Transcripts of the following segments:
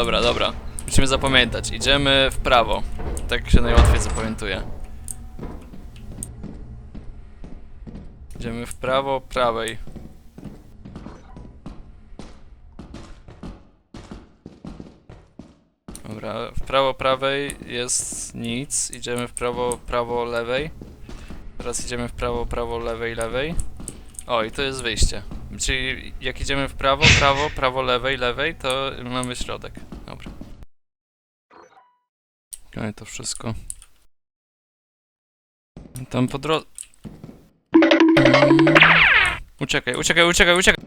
Dobra, dobra. Musimy zapamiętać. Idziemy w prawo. Tak się najłatwiej zapamiętuje. Idziemy w prawo, prawej. Dobra, w prawo, prawej jest nic. Idziemy w prawo, prawo, lewej. Teraz idziemy w prawo, prawo, lewej, lewej. O, i to jest wyjście. Czyli jak idziemy w prawo, prawo, prawo, lewej, lewej, to mamy środek. Okej, to wszystko. Tam po drodze... Uciekaj, uciekaj, uciekaj, uciekaj!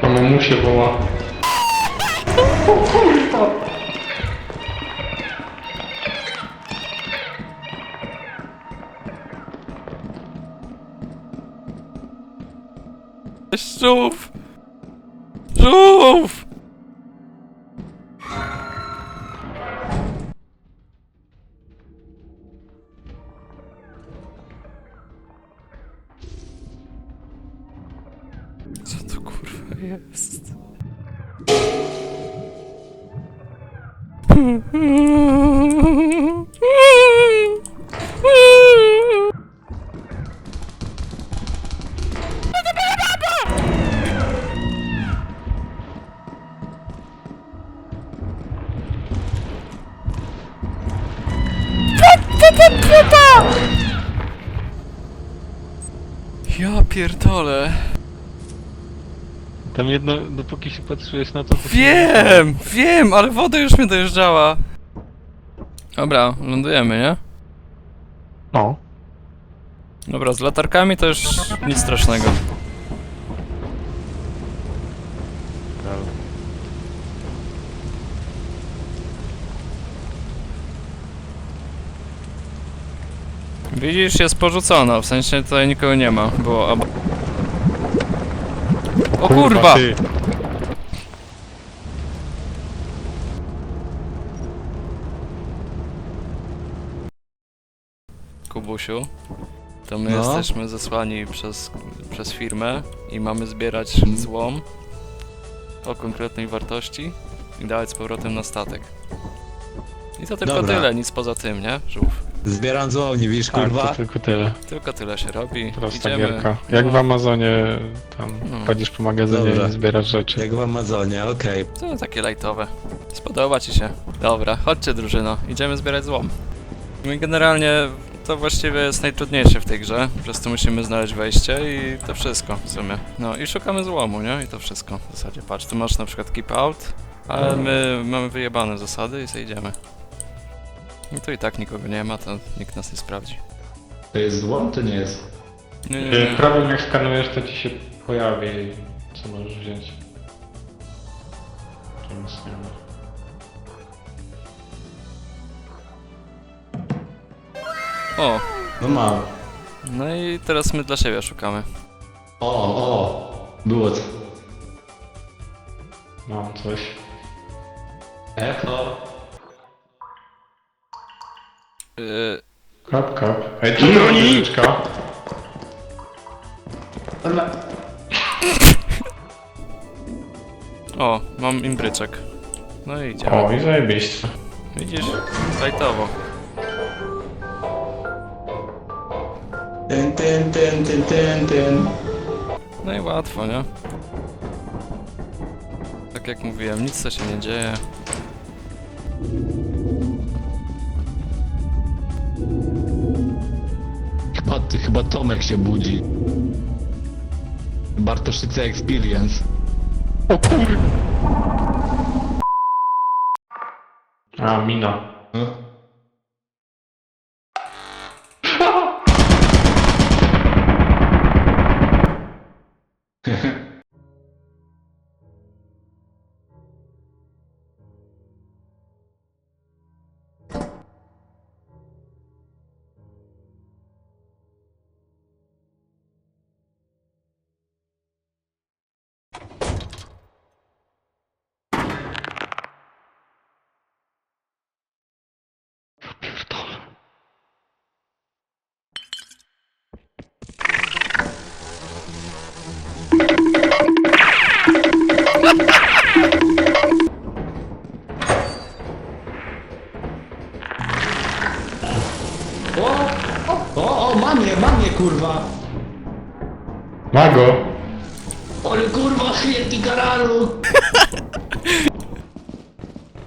To mamusie woła. Żółw! Żółw! Co to kurwa jest? Ja pierdolę. Tam jedno, dopóki się patrzyłeś na to, to się- Wiem, wiem, ale woda już mnie dojeżdżała. Dobra, lądujemy, nie? No. Dobra, z latarkami to już nic strasznego. Widzisz, jest porzucona, w sensie tutaj nikogo nie ma, było. O kurwa! ty. Kubusiu, to my No. jesteśmy zesłani przez, przez firmę i mamy zbierać złom o konkretnej wartości i dawać z powrotem na statek. I to tylko Dobra. tyle, nic poza tym, nie? Żółw. Zbieram złom, nie widzisz Tak, kurwa? to tylko tyle. Tylko tyle się robi. Prosta Idziemy. gierka. Jak w Amazonie tam No. chodzisz po magazynie Dobra. i zbierasz rzeczy. Jak w Amazonie, okej. To takie lajtowe. Spodoba ci się. Dobra, chodźcie drużyno, idziemy zbierać złom. No i generalnie to właściwie jest najtrudniejsze w tej grze, po prostu musimy znaleźć wejście i to wszystko w sumie. No i szukamy złomu, nie? I to wszystko w zasadzie. Patrz, tu masz na przykład keep out, ale my mamy wyjebane zasady i zejdziemy. No to i tak nikogo nie ma, to nikt nas nie sprawdzi. To jest złom, to nie jest? Nie, nie, Yy, nie. Prawym jak skanujesz, to ci się pojawi, co możesz wziąć. Tu nic nie ma. O, No mam. no i teraz my dla siebie szukamy. O, o, było co. Mam coś. Echo. Yy, Kap, kap. Ej, tu no różyczka. o, mam imbryczek. No i idziemy. O, i zajebiście. Widzisz? Fajtowo. Ten, ten, ten, ten, ten, ten. No i łatwo, nie? Tak jak mówiłem, nic co się nie dzieje. Aha, chyba Tomek się budzi. Bartoszyce Experience. O kur... A, mina. No.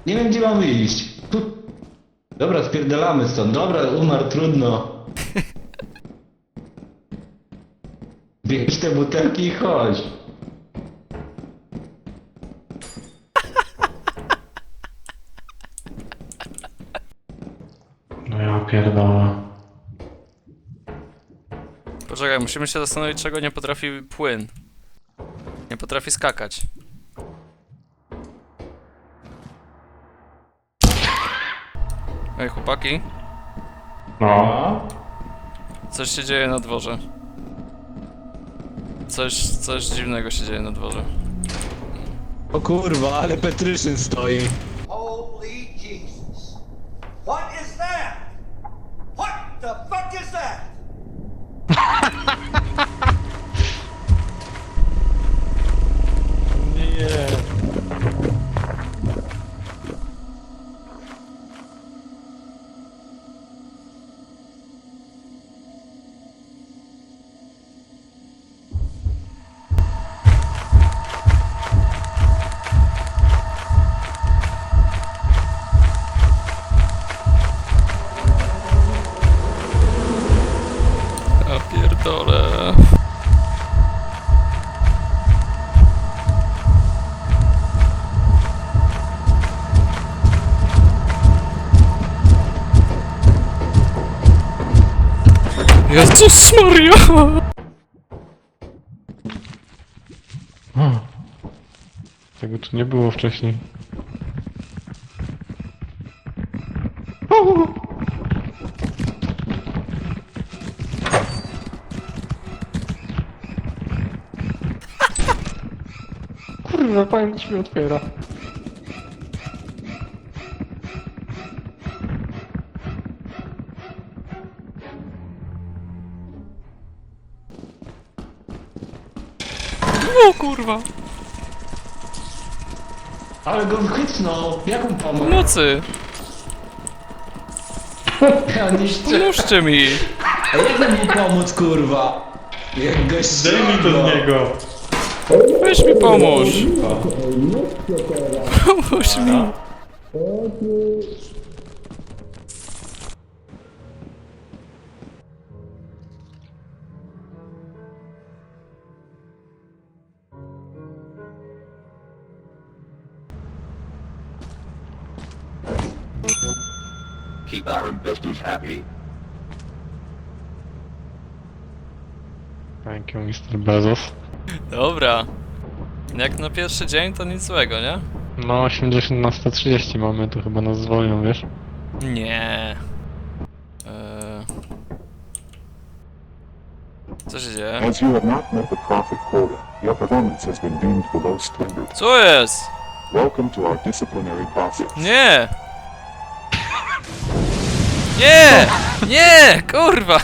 Nie wiem, gdzie mam iść. Tu. Dobra, spierdalamy stąd. Dobra, umarł, trudno. Bierz te butelki i chodź. No ja pierdolę. Poczekaj, musimy się zastanowić, czego nie potrafi płyn. Nie potrafi skakać. Ej, chłopaki, No. coś się dzieje na dworze. Coś, coś dziwnego się dzieje na dworze. O kurwa, ale Petryszyn stoi. Holy Jesus. What is that? What the fuck is that? Jezus Maria! Tego tu nie było wcześniej. Kurwa, pan drzwi otwiera. O kurwa! Ale go wychycnął. Jaką pomoc? Pomocy! Ja. Pomóżcie mi! A jak nam mu pomóc, kurwa? Jak go Zdejmij to z niego! Weź mi pomóż! Pomóż mi! Keep our investors happy. Thank you, Mr. Bezos. Dobra. Jak na pierwszy dzień to nic złego, nie? No, 80 na 130 mamy, to chyba nas zwolnią, wiesz? Nie. Eee... Co się dzieje? As you have not met the profit quota, your performance has been deemed below standard. Co jest? Welcome to our disciplinary process. Nie! Nie! Nie! Kurwa!